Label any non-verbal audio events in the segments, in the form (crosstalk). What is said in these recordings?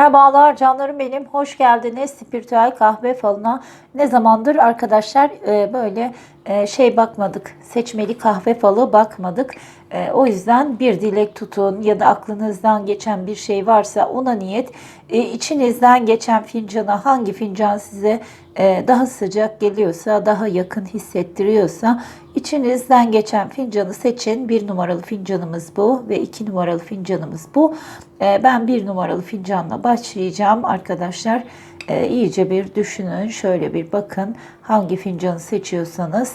Merhabalar canlarım benim. Hoş geldiniz Spiritüel Kahve Falına. Ne zamandır arkadaşlar e, böyle e, şey bakmadık. Seçmeli kahve falı bakmadık. E, o yüzden bir dilek tutun ya da aklınızdan geçen bir şey varsa ona niyet. E, içinizden geçen fincana hangi fincan size daha sıcak geliyorsa, daha yakın hissettiriyorsa içinizden geçen fincanı seçin. Bir numaralı fincanımız bu ve iki numaralı fincanımız bu. E, ben bir numaralı fincanla başlayacağım arkadaşlar. E, iyice bir düşünün, şöyle bir bakın hangi fincanı seçiyorsanız.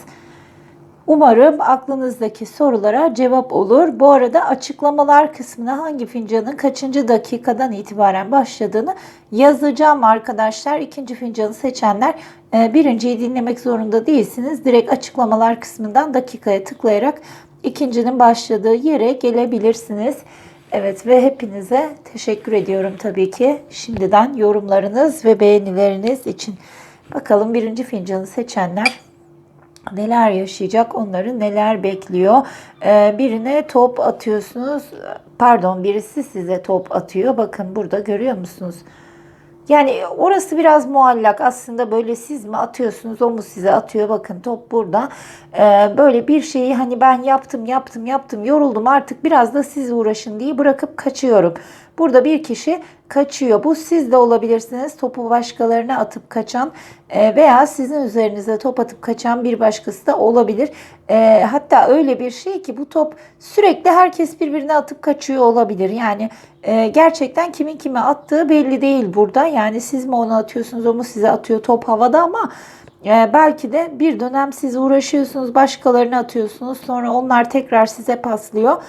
Umarım aklınızdaki sorulara cevap olur. Bu arada açıklamalar kısmına hangi fincanın kaçıncı dakikadan itibaren başladığını yazacağım arkadaşlar. İkinci fincanı seçenler e, birinciyi dinlemek zorunda değilsiniz. Direkt açıklamalar kısmından dakikaya tıklayarak ikincinin başladığı yere gelebilirsiniz. Evet ve hepinize teşekkür ediyorum tabii ki şimdiden yorumlarınız ve beğenileriniz için. Bakalım birinci fincanı seçenler neler yaşayacak, onları neler bekliyor. Ee, birine top atıyorsunuz, pardon birisi size top atıyor. Bakın burada görüyor musunuz? Yani orası biraz muallak aslında böyle siz mi atıyorsunuz o mu size atıyor bakın top burada Ee, böyle bir şeyi hani ben yaptım yaptım yaptım yoruldum artık biraz da siz uğraşın diye bırakıp kaçıyorum. Burada bir kişi kaçıyor bu siz de olabilirsiniz topu başkalarına atıp kaçan e, veya sizin üzerinize top atıp kaçan bir başkası da olabilir. E, hatta öyle bir şey ki bu top sürekli herkes birbirine atıp kaçıyor olabilir yani e, gerçekten kimin kime attığı belli değil burada yani siz mi onu atıyorsunuz o mu size atıyor top havada ama belki de bir dönem siz uğraşıyorsunuz, başkalarına atıyorsunuz. Sonra onlar tekrar size paslıyor.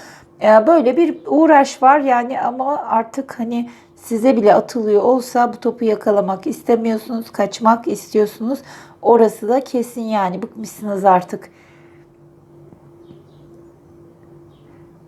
Böyle bir uğraş var yani ama artık hani size bile atılıyor olsa bu topu yakalamak istemiyorsunuz, kaçmak istiyorsunuz. Orası da kesin yani bıkmışsınız artık.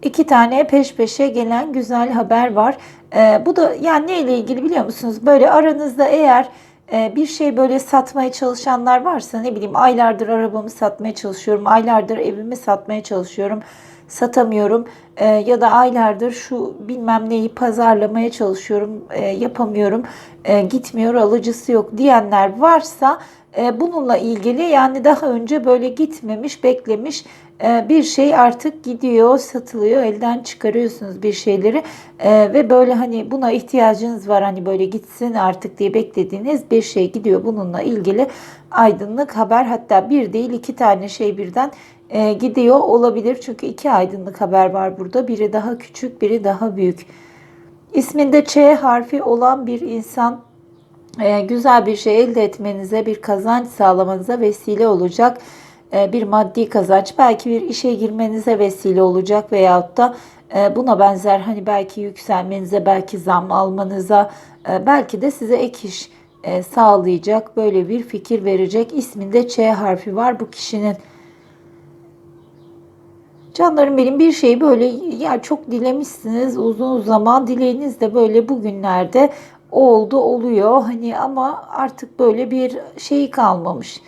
İki tane peş peşe gelen güzel haber var. Ee, bu da yani neyle ilgili biliyor musunuz? Böyle aranızda eğer e, bir şey böyle satmaya çalışanlar varsa ne bileyim aylardır arabamı satmaya çalışıyorum, aylardır evimi satmaya çalışıyorum, satamıyorum E, ya da aylardır şu bilmem neyi pazarlamaya çalışıyorum, e, yapamıyorum, e, gitmiyor, alıcısı yok diyenler varsa e, bununla ilgili yani daha önce böyle gitmemiş, beklemiş e, bir şey artık gidiyor, satılıyor, elden çıkarıyorsunuz bir şeyleri E, ve böyle hani buna ihtiyacınız var hani böyle gitsin artık diye beklediğiniz bir şey gidiyor. Bununla ilgili aydınlık haber hatta bir değil iki tane şey birden e, gidiyor olabilir. Çünkü iki aydınlık haber var burada. Biri daha küçük, biri daha büyük. İsminde Ç harfi olan bir insan e, güzel bir şey elde etmenize, bir kazanç sağlamanıza vesile olacak. E, bir maddi kazanç, belki bir işe girmenize vesile olacak veyahut da e, buna benzer hani belki yükselmenize, belki zam almanıza, e, belki de size ek iş e, sağlayacak böyle bir fikir verecek. İsminde Ç harfi var bu kişinin. Canlarım benim bir şey böyle ya çok dilemişsiniz uzun zaman dileğiniz de böyle bugünlerde oldu oluyor hani ama artık böyle bir şey kalmamış.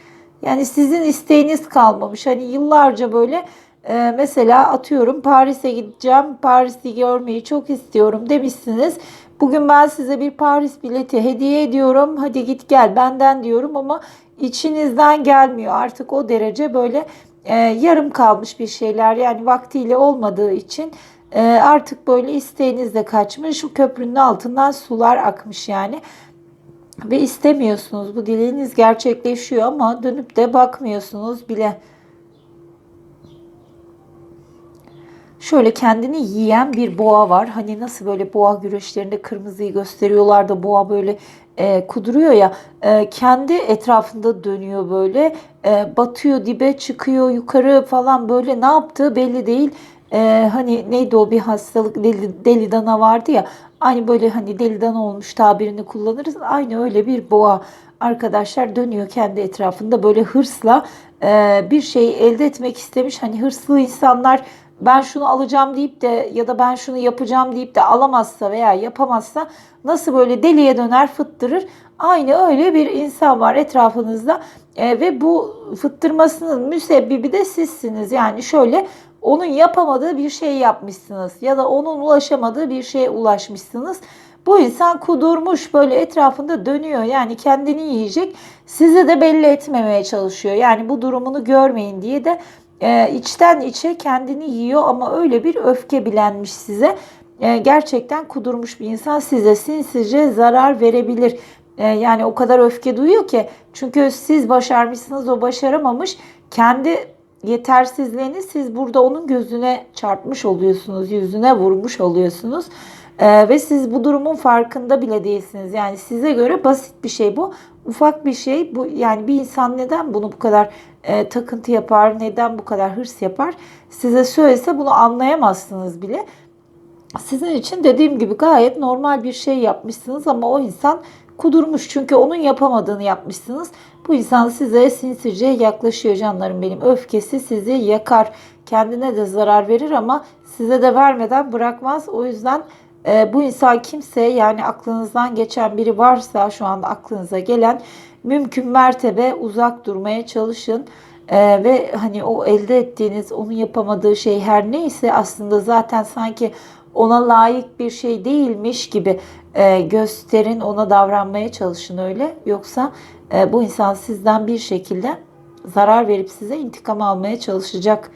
Yani sizin isteğiniz kalmamış. Hani yıllarca böyle e, mesela atıyorum Paris'e gideceğim. Paris'i görmeyi çok istiyorum demişsiniz. Bugün ben size bir Paris bileti hediye ediyorum. Hadi git gel benden diyorum ama içinizden gelmiyor. Artık o derece böyle e, yarım kalmış bir şeyler. Yani vaktiyle olmadığı için e, artık böyle isteğiniz kaçmış. Şu köprünün altından sular akmış yani ve istemiyorsunuz. Bu dileğiniz gerçekleşiyor ama dönüp de bakmıyorsunuz bile. Şöyle kendini yiyen bir boğa var. Hani nasıl böyle boğa güreşlerinde kırmızıyı gösteriyorlar da boğa böyle e, kuduruyor ya. E, kendi etrafında dönüyor böyle. E, batıyor dibe çıkıyor yukarı falan böyle ne yaptığı belli değil. E, hani neydi o bir hastalık deli, deli dana vardı ya. Aynı böyle hani deli dana olmuş tabirini kullanırız. Aynı öyle bir boğa arkadaşlar dönüyor kendi etrafında böyle hırsla e, bir şey elde etmek istemiş. Hani hırslı insanlar ben şunu alacağım deyip de ya da ben şunu yapacağım deyip de alamazsa veya yapamazsa nasıl böyle deliye döner fıttırır. Aynı öyle bir insan var etrafınızda e, ve bu fıttırmasının müsebbibi de sizsiniz. Yani şöyle onun yapamadığı bir şey yapmışsınız ya da onun ulaşamadığı bir şeye ulaşmışsınız. Bu insan kudurmuş böyle etrafında dönüyor. Yani kendini yiyecek. Size de belli etmemeye çalışıyor. Yani bu durumunu görmeyin diye de e, içten içe kendini yiyor ama öyle bir öfke bilenmiş size. E, gerçekten kudurmuş bir insan size sinsice zarar verebilir. E, yani o kadar öfke duyuyor ki çünkü siz başarmışsınız o başaramamış. Kendi yetersizliğini siz burada onun gözüne çarpmış oluyorsunuz, yüzüne vurmuş oluyorsunuz. Ee, ve siz bu durumun farkında bile değilsiniz. Yani size göre basit bir şey bu. Ufak bir şey. Bu yani bir insan neden bunu bu kadar e, takıntı yapar, neden bu kadar hırs yapar? Size söylese bunu anlayamazsınız bile. Sizin için dediğim gibi gayet normal bir şey yapmışsınız ama o insan kudurmuş. Çünkü onun yapamadığını yapmışsınız. Bu insan size sinsice yaklaşıyor canlarım benim. Öfkesi sizi yakar. Kendine de zarar verir ama size de vermeden bırakmaz. O yüzden e, bu insan kimse yani aklınızdan geçen biri varsa şu anda aklınıza gelen mümkün mertebe uzak durmaya çalışın. E, ve hani o elde ettiğiniz onun yapamadığı şey her neyse aslında zaten sanki ona layık bir şey değilmiş gibi e, gösterin, ona davranmaya çalışın öyle. Yoksa e, bu insan sizden bir şekilde zarar verip size intikam almaya çalışacak.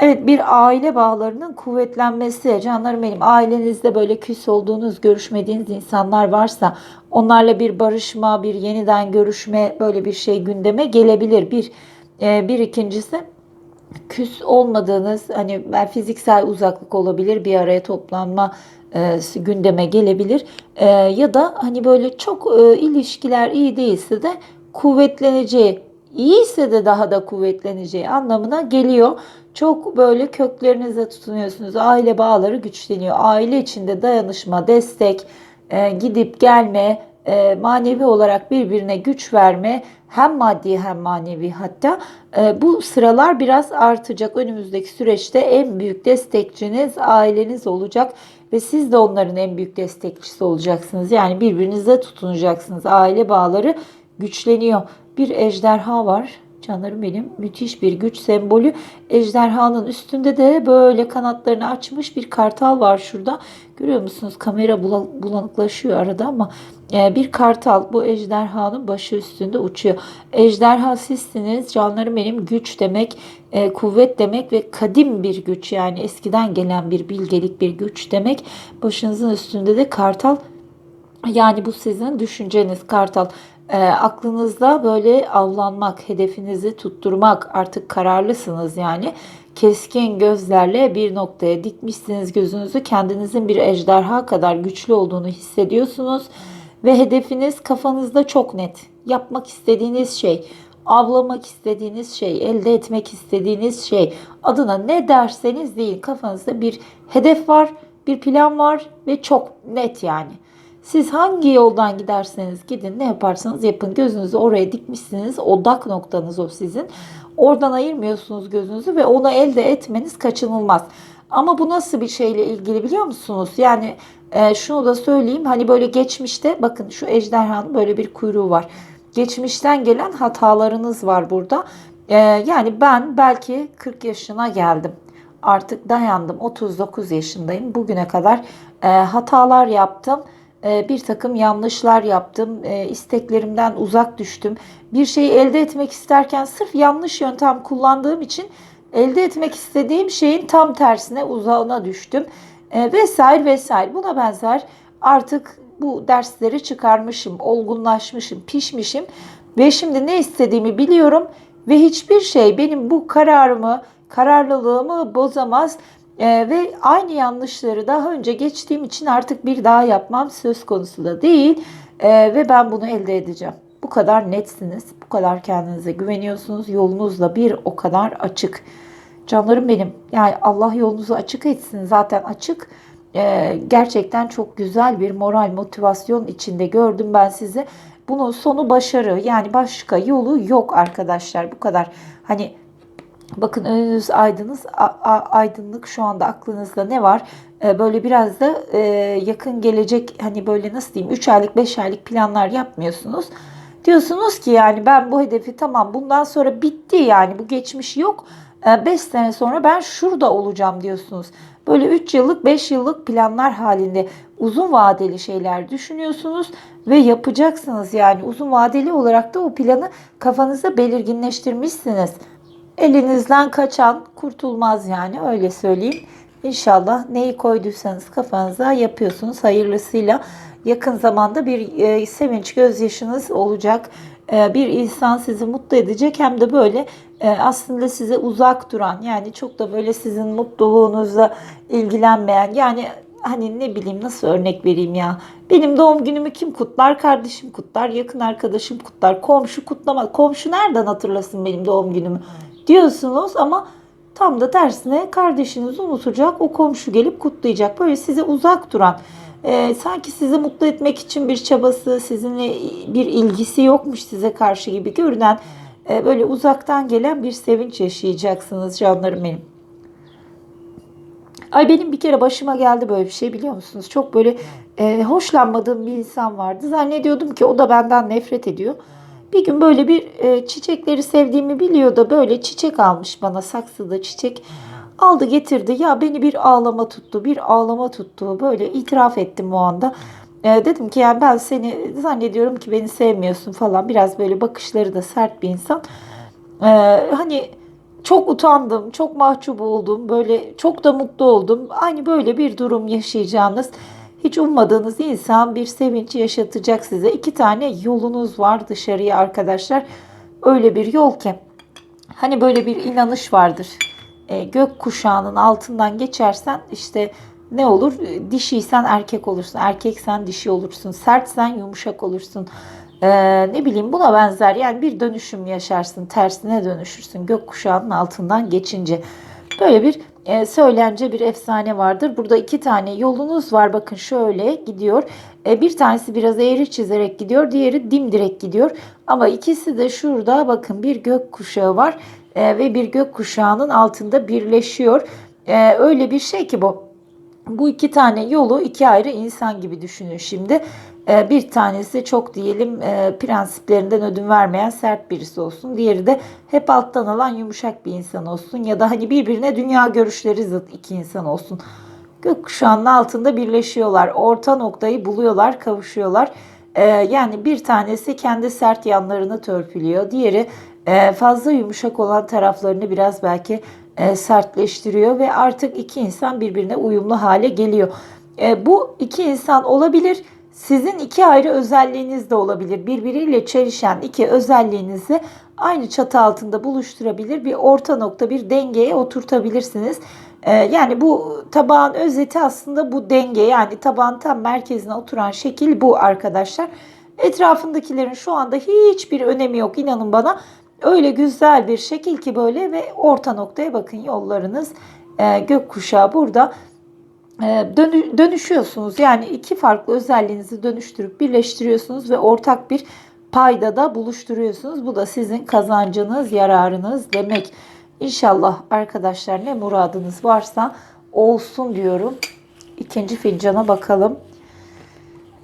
Evet bir aile bağlarının kuvvetlenmesi. Canlarım benim ailenizde böyle küs olduğunuz, görüşmediğiniz insanlar varsa onlarla bir barışma, bir yeniden görüşme böyle bir şey gündeme gelebilir. Bir, e, bir ikincisi küs olmadığınız hani fiziksel uzaklık olabilir bir araya toplanma e, gündeme gelebilir E, ya da hani böyle çok e, ilişkiler iyi değilse de kuvvetleneceği iyiyse de daha da kuvvetleneceği anlamına geliyor. Çok böyle köklerinize tutunuyorsunuz. Aile bağları güçleniyor. Aile içinde dayanışma, destek, e, gidip gelme, e, manevi olarak birbirine güç verme hem maddi hem manevi hatta e, bu sıralar biraz artacak. Önümüzdeki süreçte en büyük destekçiniz aileniz olacak ve siz de onların en büyük destekçisi olacaksınız. Yani birbirinize tutunacaksınız. Aile bağları güçleniyor. Bir ejderha var. Canlarım benim müthiş bir güç sembolü. Ejderhanın üstünde de böyle kanatlarını açmış bir kartal var şurada. Görüyor musunuz? Kamera bulanıklaşıyor arada ama e, bir kartal bu ejderhanın başı üstünde uçuyor. Ejderha sizsiniz. Canlarım benim güç demek, e, kuvvet demek ve kadim bir güç yani eskiden gelen bir bilgelik bir güç demek. Başınızın üstünde de kartal yani bu sizin düşünceniz kartal e, aklınızda böyle avlanmak, hedefinizi tutturmak artık kararlısınız yani. Keskin gözlerle bir noktaya dikmişsiniz gözünüzü. Kendinizin bir ejderha kadar güçlü olduğunu hissediyorsunuz. Ve hedefiniz kafanızda çok net. Yapmak istediğiniz şey, avlamak istediğiniz şey, elde etmek istediğiniz şey. Adına ne derseniz deyin kafanızda bir hedef var, bir plan var ve çok net yani. Siz hangi yoldan giderseniz gidin, ne yaparsanız yapın. Gözünüzü oraya dikmişsiniz. Odak noktanız o sizin. Oradan ayırmıyorsunuz gözünüzü ve onu elde etmeniz kaçınılmaz. Ama bu nasıl bir şeyle ilgili biliyor musunuz? Yani e, şunu da söyleyeyim. Hani böyle geçmişte bakın şu ejderhanın böyle bir kuyruğu var. Geçmişten gelen hatalarınız var burada. E, yani ben belki 40 yaşına geldim. Artık dayandım. 39 yaşındayım. Bugüne kadar e, hatalar yaptım bir takım yanlışlar yaptım, ee, isteklerimden uzak düştüm. Bir şeyi elde etmek isterken sırf yanlış yöntem kullandığım için elde etmek istediğim şeyin tam tersine uzağına düştüm ee, vesaire vesaire. Buna benzer artık bu dersleri çıkarmışım, olgunlaşmışım, pişmişim ve şimdi ne istediğimi biliyorum ve hiçbir şey benim bu kararımı, kararlılığımı bozamaz. Ee, ve aynı yanlışları daha önce geçtiğim için artık bir daha yapmam söz konusu da değil. Ee, ve ben bunu elde edeceğim. Bu kadar netsiniz, bu kadar kendinize güveniyorsunuz. Yolunuz da bir o kadar açık. Canlarım benim. Yani Allah yolunuzu açık etsin. Zaten açık. Ee, gerçekten çok güzel bir moral, motivasyon içinde gördüm ben sizi. Bunun sonu başarı. Yani başka yolu yok arkadaşlar. Bu kadar. Hani Bakın önünüz aydınız, aydınlık şu anda aklınızda ne var? Ee, böyle biraz da e, yakın gelecek hani böyle nasıl diyeyim 3 aylık 5 aylık planlar yapmıyorsunuz. Diyorsunuz ki yani ben bu hedefi tamam bundan sonra bitti yani bu geçmiş yok. 5 ee, sene sonra ben şurada olacağım diyorsunuz. Böyle 3 yıllık 5 yıllık planlar halinde uzun vadeli şeyler düşünüyorsunuz ve yapacaksınız. Yani uzun vadeli olarak da o planı kafanızda belirginleştirmişsiniz. Elinizden kaçan kurtulmaz yani öyle söyleyeyim. İnşallah neyi koyduysanız kafanıza yapıyorsunuz hayırlısıyla. Yakın zamanda bir e, sevinç gözyaşınız olacak. E, bir insan sizi mutlu edecek hem de böyle e, aslında size uzak duran yani çok da böyle sizin mutluluğunuzla ilgilenmeyen yani hani ne bileyim nasıl örnek vereyim ya. Benim doğum günümü kim kutlar? Kardeşim kutlar, yakın arkadaşım kutlar, komşu kutlama. Komşu nereden hatırlasın benim doğum günümü? Diyorsunuz ama tam da tersine kardeşiniz unutacak, o komşu gelip kutlayacak. Böyle size uzak duran, e, sanki sizi mutlu etmek için bir çabası, sizinle bir ilgisi yokmuş size karşı gibi görünen e, böyle uzaktan gelen bir sevinç yaşayacaksınız canlarım benim. Ay benim bir kere başıma geldi böyle bir şey biliyor musunuz? Çok böyle e, hoşlanmadığım bir insan vardı. Zannediyordum ki o da benden nefret ediyor. Bir gün böyle bir e, çiçekleri sevdiğimi biliyor da böyle çiçek almış bana saksıda çiçek. Aldı getirdi. Ya beni bir ağlama tuttu bir ağlama tuttu. Böyle itiraf ettim o anda. E, dedim ki yani ben seni zannediyorum ki beni sevmiyorsun falan. Biraz böyle bakışları da sert bir insan. E, hani çok utandım, çok mahcup oldum, böyle çok da mutlu oldum. Aynı böyle bir durum yaşayacağınız, hiç ummadığınız insan bir sevinç yaşatacak size. İki tane yolunuz var dışarıya arkadaşlar. Öyle bir yol ki. Hani böyle bir inanış vardır. E, gök kuşağının altından geçersen işte ne olur? E, Dişiysen erkek olursun, erkeksen dişi olursun, sertsen yumuşak olursun. Ee, ne bileyim buna benzer yani bir dönüşüm yaşarsın, tersine dönüşürsün gökkuşağının altından geçince. Böyle bir e, söylence bir efsane vardır. Burada iki tane yolunuz var bakın şöyle gidiyor. E, bir tanesi biraz eğri çizerek gidiyor, diğeri dimdirek gidiyor. Ama ikisi de şurada bakın bir gökkuşağı var e, ve bir gökkuşağının altında birleşiyor. E, öyle bir şey ki bu. Bu iki tane yolu iki ayrı insan gibi düşünün şimdi. Ee, bir tanesi çok diyelim e, prensiplerinden ödün vermeyen sert birisi olsun. Diğeri de hep alttan alan yumuşak bir insan olsun. Ya da hani birbirine dünya görüşleri zıt iki insan olsun. Gökkuşağının altında birleşiyorlar. Orta noktayı buluyorlar, kavuşuyorlar. Ee, yani bir tanesi kendi sert yanlarını törpülüyor. Diğeri e, fazla yumuşak olan taraflarını biraz belki sertleştiriyor ve artık iki insan birbirine uyumlu hale geliyor. Bu iki insan olabilir sizin iki ayrı özelliğiniz de olabilir. Birbiriyle çelişen iki özelliğinizi aynı çatı altında buluşturabilir. Bir orta nokta, bir dengeye oturtabilirsiniz. Ee, yani bu tabağın özeti aslında bu denge. Yani tabağın tam merkezine oturan şekil bu arkadaşlar. Etrafındakilerin şu anda hiçbir önemi yok inanın bana. Öyle güzel bir şekil ki böyle ve orta noktaya bakın yollarınız. Ee, gökkuşağı burada ee, dönüşüyorsunuz. Yani iki farklı özelliğinizi dönüştürüp birleştiriyorsunuz ve ortak bir payda da buluşturuyorsunuz. Bu da sizin kazancınız, yararınız demek. İnşallah arkadaşlar ne muradınız varsa olsun diyorum. İkinci fincana bakalım.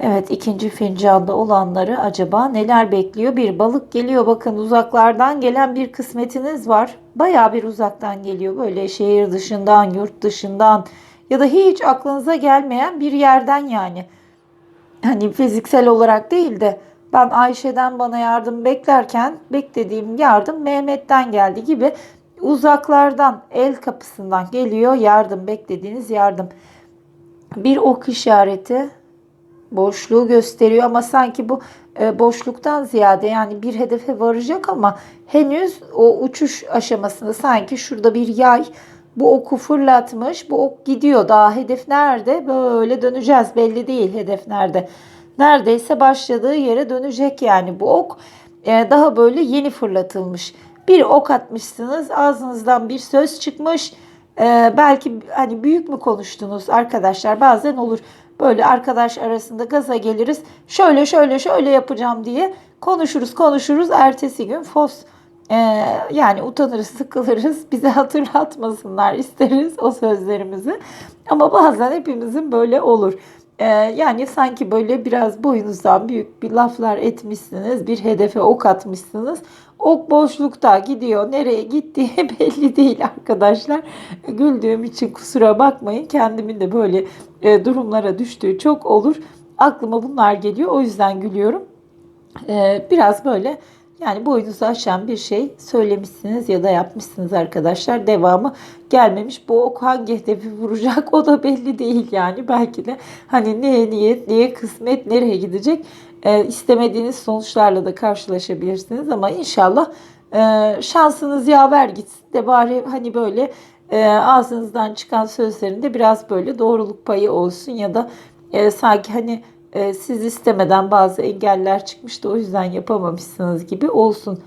Evet ikinci fincanda olanları acaba neler bekliyor? Bir balık geliyor bakın uzaklardan gelen bir kısmetiniz var. Baya bir uzaktan geliyor böyle şehir dışından, yurt dışından, ya da hiç aklınıza gelmeyen bir yerden yani. Hani fiziksel olarak değil de ben Ayşe'den bana yardım beklerken beklediğim yardım Mehmet'ten geldi gibi uzaklardan el kapısından geliyor yardım beklediğiniz yardım. Bir ok işareti boşluğu gösteriyor ama sanki bu e, boşluktan ziyade yani bir hedefe varacak ama henüz o uçuş aşamasında sanki şurada bir yay bu oku fırlatmış. Bu ok gidiyor. Daha hedef nerede? Böyle döneceğiz. Belli değil hedef nerede. Neredeyse başladığı yere dönecek yani bu ok. Ee, daha böyle yeni fırlatılmış. Bir ok atmışsınız. Ağzınızdan bir söz çıkmış. Ee, belki hani büyük mü konuştunuz arkadaşlar? Bazen olur. Böyle arkadaş arasında gaza geliriz. Şöyle şöyle şöyle yapacağım diye konuşuruz konuşuruz. Ertesi gün fos ee, yani utanırız, sıkılırız. Bize (laughs) hatırlatmasınlar isteriz o sözlerimizi. Ama bazen hepimizin böyle olur. Ee, yani sanki böyle biraz boyunuzdan büyük bir laflar etmişsiniz, bir hedefe ok atmışsınız. Ok boşlukta gidiyor. Nereye gittiği (laughs) belli değil arkadaşlar. Güldüğüm için kusura bakmayın. Kendimin de böyle e, durumlara düştüğü çok olur. Aklıma bunlar geliyor. O yüzden gülüyorum. Ee, biraz böyle yani boyunuzu aşan bir şey söylemişsiniz ya da yapmışsınız arkadaşlar. Devamı gelmemiş. Bu ok hangi hedefi vuracak (laughs) o da belli değil yani. Belki de hani neye niyet, neye kısmet, nereye gidecek e, istemediğiniz sonuçlarla da karşılaşabilirsiniz. Ama inşallah e, şansınız yaver gitsin de bari hani böyle e, ağzınızdan çıkan sözlerinde biraz böyle doğruluk payı olsun ya da e, sanki hani e, siz istemeden bazı engeller çıkmıştı o yüzden yapamamışsınız gibi olsun.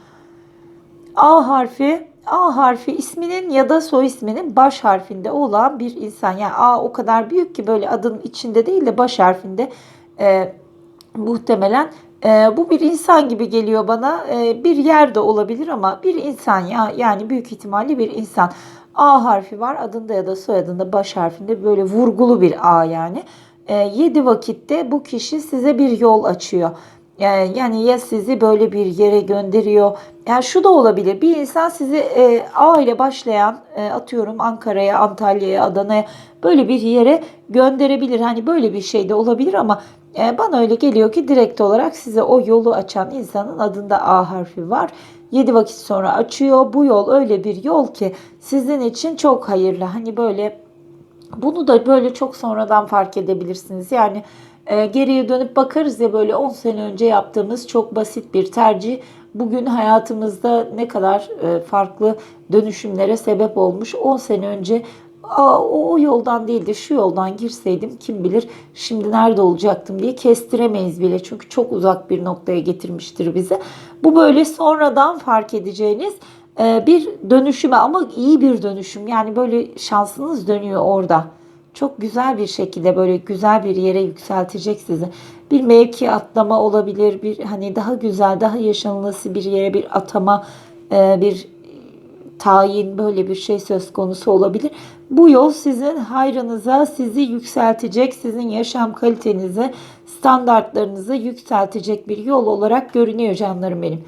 A harfi A harfi isminin ya da soy isminin baş harfinde olan bir insan. Yani A o kadar büyük ki böyle adın içinde değil de baş harfinde e, muhtemelen e, bu bir insan gibi geliyor bana. E, bir yerde olabilir ama bir insan ya yani büyük ihtimalle bir insan. A harfi var adında ya da soyadında baş harfinde böyle vurgulu bir A yani. 7 vakitte bu kişi size bir yol açıyor. Yani, yani ya sizi böyle bir yere gönderiyor. Yani şu da olabilir. Bir insan sizi e, A ile başlayan e, atıyorum Ankara'ya, Antalya'ya, Adana'ya böyle bir yere gönderebilir. Hani böyle bir şey de olabilir ama e, bana öyle geliyor ki direkt olarak size o yolu açan insanın adında A harfi var. 7 vakit sonra açıyor. Bu yol öyle bir yol ki sizin için çok hayırlı. Hani böyle bunu da böyle çok sonradan fark edebilirsiniz. Yani e, geriye dönüp bakarız ya böyle 10 sene önce yaptığımız çok basit bir tercih bugün hayatımızda ne kadar e, farklı dönüşümlere sebep olmuş. 10 sene önce Aa, o, o yoldan değil de şu yoldan girseydim kim bilir şimdi nerede olacaktım diye kestiremeyiz bile. Çünkü çok uzak bir noktaya getirmiştir bizi. Bu böyle sonradan fark edeceğiniz e, bir dönüşüme ama iyi bir dönüşüm. Yani böyle şansınız dönüyor orada. Çok güzel bir şekilde böyle güzel bir yere yükseltecek sizi. Bir mevki atlama olabilir, bir hani daha güzel, daha yaşanılası bir yere bir atama, e, bir tayin böyle bir şey söz konusu olabilir. Bu yol sizin hayrınıza, sizi yükseltecek, sizin yaşam kalitenizi, standartlarınızı yükseltecek bir yol olarak görünüyor canlarım benim.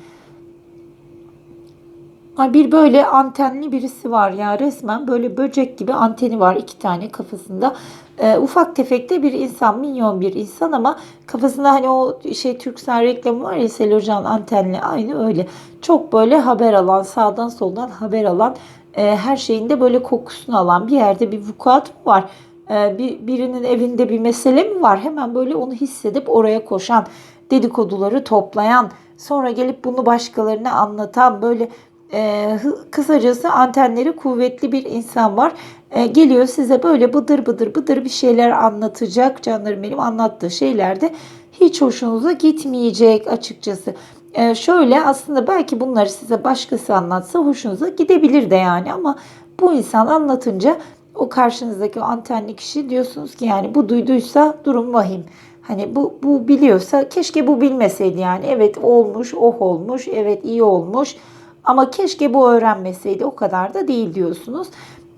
Bir böyle antenli birisi var ya resmen böyle böcek gibi anteni var iki tane kafasında. E, ufak tefekte bir insan, minyon bir insan ama kafasında hani o şey Türksel reklamı var ya Selojan antenli aynı öyle. Çok böyle haber alan, sağdan soldan haber alan, e, her şeyinde böyle kokusunu alan bir yerde bir vukuat mı var? E, bir, birinin evinde bir mesele mi var? Hemen böyle onu hissedip oraya koşan, dedikoduları toplayan, sonra gelip bunu başkalarına anlatan böyle e, kısacası antenleri kuvvetli bir insan var. E, geliyor size böyle bıdır bıdır bıdır bir şeyler anlatacak. Canlarım benim anlattığı şeyler de hiç hoşunuza gitmeyecek açıkçası. E, şöyle aslında belki bunları size başkası anlatsa hoşunuza gidebilir de yani ama bu insan anlatınca o karşınızdaki antenli kişi diyorsunuz ki yani bu duyduysa durum vahim. Hani bu, bu biliyorsa keşke bu bilmeseydi yani. Evet olmuş, oh olmuş, evet iyi olmuş. Ama keşke bu öğrenmeseydi o kadar da değil diyorsunuz.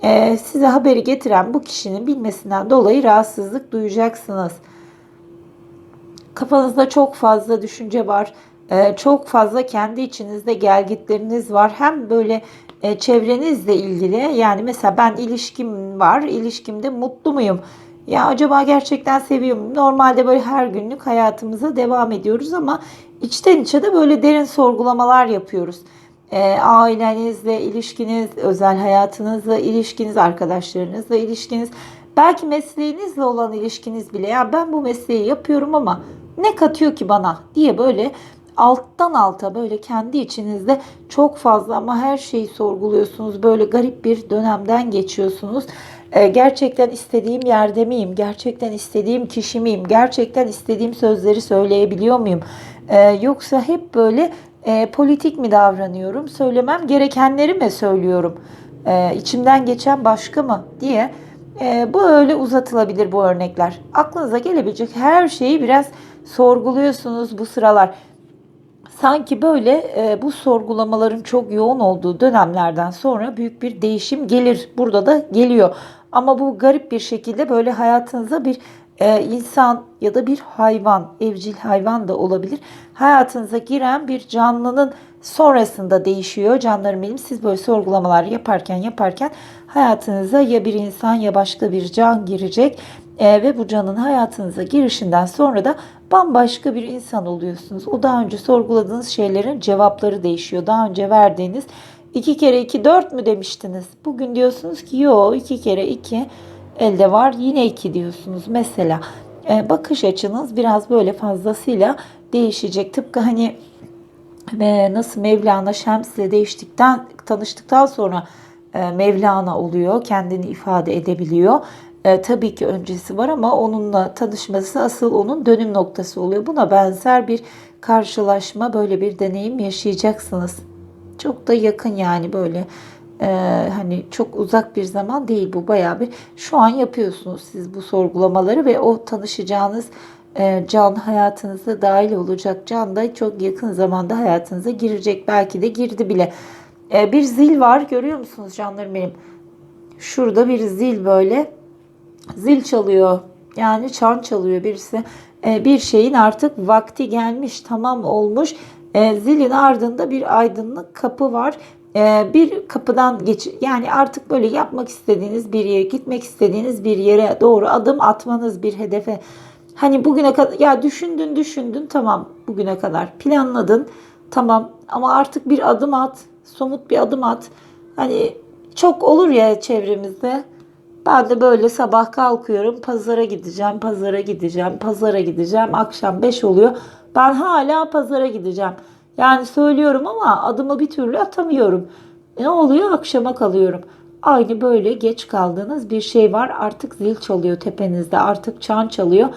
Ee, size haberi getiren bu kişinin bilmesinden dolayı rahatsızlık duyacaksınız. Kafanızda çok fazla düşünce var. Ee, çok fazla kendi içinizde gelgitleriniz var. Hem böyle e, çevrenizle ilgili yani mesela ben ilişkim var. İlişkimde mutlu muyum? Ya acaba gerçekten seviyor muyum? Normalde böyle her günlük hayatımıza devam ediyoruz ama içten içe de böyle derin sorgulamalar yapıyoruz e, ailenizle ilişkiniz, özel hayatınızla ilişkiniz, arkadaşlarınızla ilişkiniz, belki mesleğinizle olan ilişkiniz bile ya ben bu mesleği yapıyorum ama ne katıyor ki bana diye böyle alttan alta böyle kendi içinizde çok fazla ama her şeyi sorguluyorsunuz. Böyle garip bir dönemden geçiyorsunuz. Ee, gerçekten istediğim yerde miyim? Gerçekten istediğim kişi miyim? Gerçekten istediğim sözleri söyleyebiliyor muyum? Ee, yoksa hep böyle e, politik mi davranıyorum, söylemem gerekenleri mi söylüyorum, e, içimden geçen başka mı diye e, bu öyle uzatılabilir bu örnekler. Aklınıza gelebilecek her şeyi biraz sorguluyorsunuz bu sıralar. Sanki böyle e, bu sorgulamaların çok yoğun olduğu dönemlerden sonra büyük bir değişim gelir. Burada da geliyor. Ama bu garip bir şekilde böyle hayatınıza bir e, insan ya da bir hayvan, evcil hayvan da olabilir. Hayatınıza giren bir canlının sonrasında değişiyor. Canlarım benim siz böyle sorgulamalar yaparken yaparken hayatınıza ya bir insan ya başka bir can girecek. E, ve bu canın hayatınıza girişinden sonra da bambaşka bir insan oluyorsunuz. O daha önce sorguladığınız şeylerin cevapları değişiyor. Daha önce verdiğiniz 2 kere 2 4 mü demiştiniz? Bugün diyorsunuz ki yo 2 kere 2 elde var yine 2 diyorsunuz. Mesela e, bakış açınız biraz böyle fazlasıyla değişecek. Tıpkı hani ve nasıl Mevlana Şems'le değiştikten tanıştıktan sonra e, Mevlana oluyor. Kendini ifade edebiliyor. E, tabii ki öncesi var ama onunla tanışması asıl onun dönüm noktası oluyor. Buna benzer bir karşılaşma, böyle bir deneyim yaşayacaksınız. Çok da yakın yani böyle e, hani çok uzak bir zaman değil bu bayağı bir şu an yapıyorsunuz siz bu sorgulamaları ve o tanışacağınız e, can hayatınıza dahil olacak can da çok yakın zamanda hayatınıza girecek belki de girdi bile. E, bir zil var görüyor musunuz canlarım benim? Şurada bir zil böyle zil çalıyor. Yani çan çalıyor birisi. E, bir şeyin artık vakti gelmiş, tamam olmuş. E, zilin ardında bir aydınlık kapı var. E, bir kapıdan geç yani artık böyle yapmak istediğiniz bir yere, gitmek istediğiniz bir yere doğru adım atmanız bir hedefe. Hani bugüne kadar ya düşündün düşündün tamam bugüne kadar planladın tamam ama artık bir adım at, somut bir adım at. Hani çok olur ya çevremizde. Ben de böyle sabah kalkıyorum, pazara gideceğim, pazara gideceğim, pazara gideceğim. Akşam 5 oluyor. Ben hala pazara gideceğim. Yani söylüyorum ama adımı bir türlü atamıyorum. Ne oluyor? Akşama kalıyorum. Aynı böyle geç kaldığınız bir şey var. Artık zil çalıyor tepenizde. Artık çan çalıyor.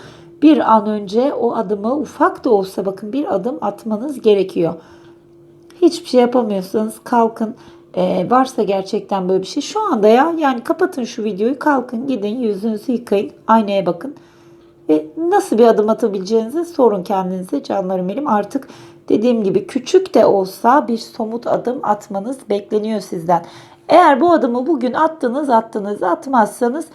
Bir an önce o adımı ufak da olsa bakın bir adım atmanız gerekiyor. Hiçbir şey yapamıyorsanız kalkın. Ee, varsa gerçekten böyle bir şey şu anda ya yani kapatın şu videoyu kalkın gidin yüzünüzü yıkayın aynaya bakın ve nasıl bir adım atabileceğinizi sorun kendinize canlarım benim artık dediğim gibi küçük de olsa bir somut adım atmanız bekleniyor sizden. Eğer bu adımı bugün attınız attınız atmazsanız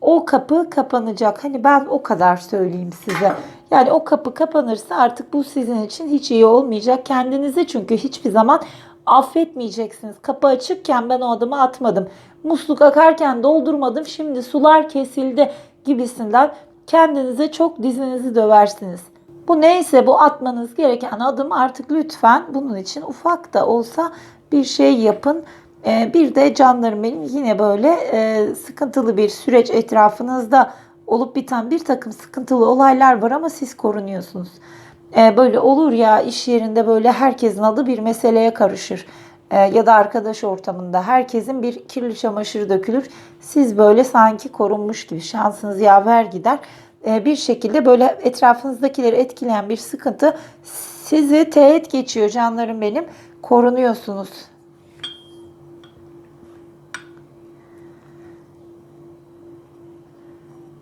o kapı kapanacak. Hani ben o kadar söyleyeyim size. Yani o kapı kapanırsa artık bu sizin için hiç iyi olmayacak. Kendinize çünkü hiçbir zaman affetmeyeceksiniz. Kapı açıkken ben o adımı atmadım. Musluk akarken doldurmadım. Şimdi sular kesildi gibisinden kendinize çok dizinizi döversiniz. Bu neyse bu atmanız gereken adım artık lütfen bunun için ufak da olsa bir şey yapın. Ee, bir de canlarım benim yine böyle e, sıkıntılı bir süreç etrafınızda olup biten bir takım sıkıntılı olaylar var ama siz korunuyorsunuz. Ee, böyle olur ya iş yerinde böyle herkesin adı bir meseleye karışır. Ee, ya da arkadaş ortamında herkesin bir kirli çamaşırı dökülür. Siz böyle sanki korunmuş gibi şansınız yaver gider. Ee, bir şekilde böyle etrafınızdakileri etkileyen bir sıkıntı sizi teğet geçiyor canlarım benim. Korunuyorsunuz.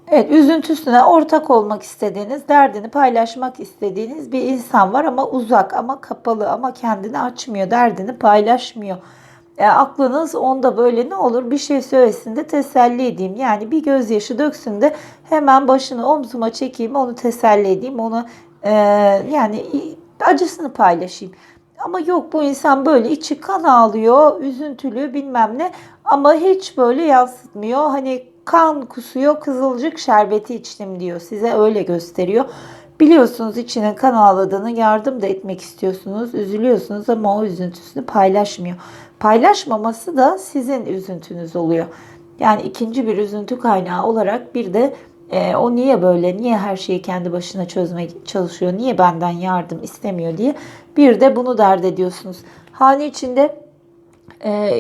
Evet, üzüntüsüne ortak olmak istediğiniz, derdini paylaşmak istediğiniz bir insan var ama uzak, ama kapalı, ama kendini açmıyor, derdini paylaşmıyor. E, aklınız onda böyle ne olur bir şey söylesin de teselli edeyim. Yani bir gözyaşı döksün de hemen başını omzuma çekeyim, onu teselli edeyim, onu e, yani acısını paylaşayım. Ama yok bu insan böyle içi kan ağlıyor, üzüntülü bilmem ne ama hiç böyle yansıtmıyor. Hani kan kusuyor, kızılcık şerbeti içtim diyor. Size öyle gösteriyor. Biliyorsunuz içinin kan ağladığını yardım da etmek istiyorsunuz. Üzülüyorsunuz ama o üzüntüsünü paylaşmıyor. Paylaşmaması da sizin üzüntünüz oluyor. Yani ikinci bir üzüntü kaynağı olarak bir de e, o niye böyle, niye her şeyi kendi başına çözmeye çalışıyor, niye benden yardım istemiyor diye bir de bunu dert ediyorsunuz. Hane içinde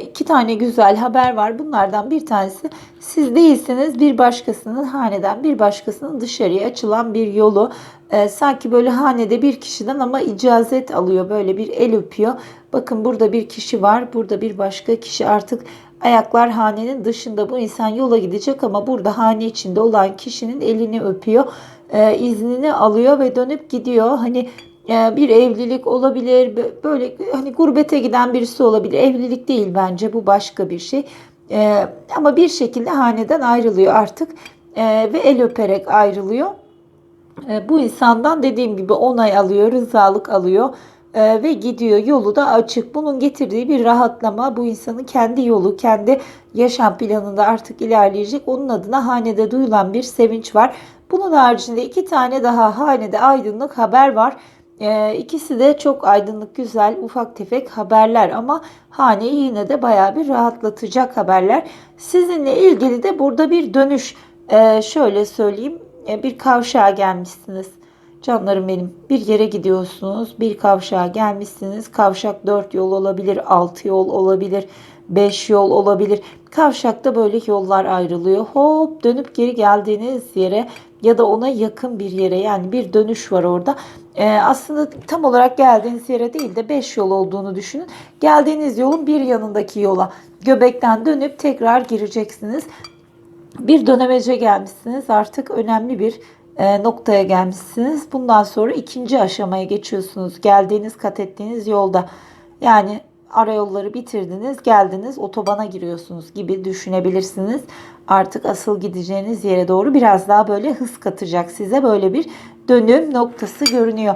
iki tane güzel haber var. Bunlardan bir tanesi siz değilsiniz bir başkasının haneden bir başkasının dışarıya açılan bir yolu. E, sanki böyle hanede bir kişiden ama icazet alıyor. Böyle bir el öpüyor. Bakın burada bir kişi var. Burada bir başka kişi artık ayaklar hanenin dışında bu insan yola gidecek ama burada hane içinde olan kişinin elini öpüyor. E, iznini alıyor ve dönüp gidiyor. Hani bir evlilik olabilir. Böyle hani gurbete giden birisi olabilir. Evlilik değil bence bu başka bir şey. E, ama bir şekilde haneden ayrılıyor artık. e, ve el öperek ayrılıyor. Bu insandan dediğim gibi onay alıyor, rızalık alıyor ve gidiyor. Yolu da açık. Bunun getirdiği bir rahatlama bu insanın kendi yolu, kendi yaşam planında artık ilerleyecek. Onun adına hanede duyulan bir sevinç var. Bunun haricinde iki tane daha hanede aydınlık haber var. E, ikisi de çok aydınlık, güzel, ufak tefek haberler ama haneyi yine de bayağı bir rahatlatacak haberler. Sizinle ilgili de burada bir dönüş. E, şöyle söyleyeyim, e, bir kavşağa gelmişsiniz. Canlarım benim bir yere gidiyorsunuz bir kavşağa gelmişsiniz. Kavşak 4 yol olabilir 6 yol olabilir 5 yol olabilir. Kavşakta böyle yollar ayrılıyor. Hop dönüp geri geldiğiniz yere ya da ona yakın bir yere yani bir dönüş var orada. Ee, aslında tam olarak geldiğiniz yere değil de 5 yol olduğunu düşünün. Geldiğiniz yolun bir yanındaki yola göbekten dönüp tekrar gireceksiniz bir dönemece gelmişsiniz. Artık önemli bir e, noktaya gelmişsiniz. Bundan sonra ikinci aşamaya geçiyorsunuz. Geldiğiniz, kat ettiğiniz yolda. Yani arayolları bitirdiniz, geldiniz, otobana giriyorsunuz gibi düşünebilirsiniz. Artık asıl gideceğiniz yere doğru biraz daha böyle hız katacak size. Böyle bir dönüm noktası görünüyor.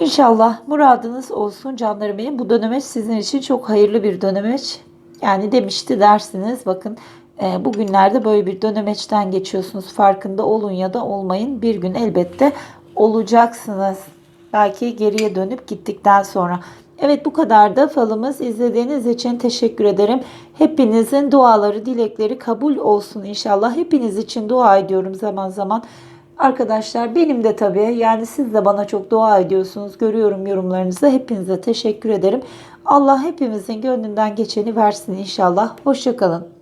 İnşallah muradınız olsun canlarım benim. Bu dönemeç sizin için çok hayırlı bir dönemeç. Yani demişti dersiniz. Bakın e, bugünlerde böyle bir dönemeçten geçiyorsunuz. Farkında olun ya da olmayın. Bir gün elbette olacaksınız. Belki geriye dönüp gittikten sonra. Evet bu kadar da falımız. İzlediğiniz için teşekkür ederim. Hepinizin duaları, dilekleri kabul olsun inşallah. Hepiniz için dua ediyorum zaman zaman. Arkadaşlar benim de tabii yani siz de bana çok dua ediyorsunuz. Görüyorum yorumlarınızı. Hepinize teşekkür ederim. Allah hepimizin gönlünden geçeni versin inşallah. Hoşçakalın.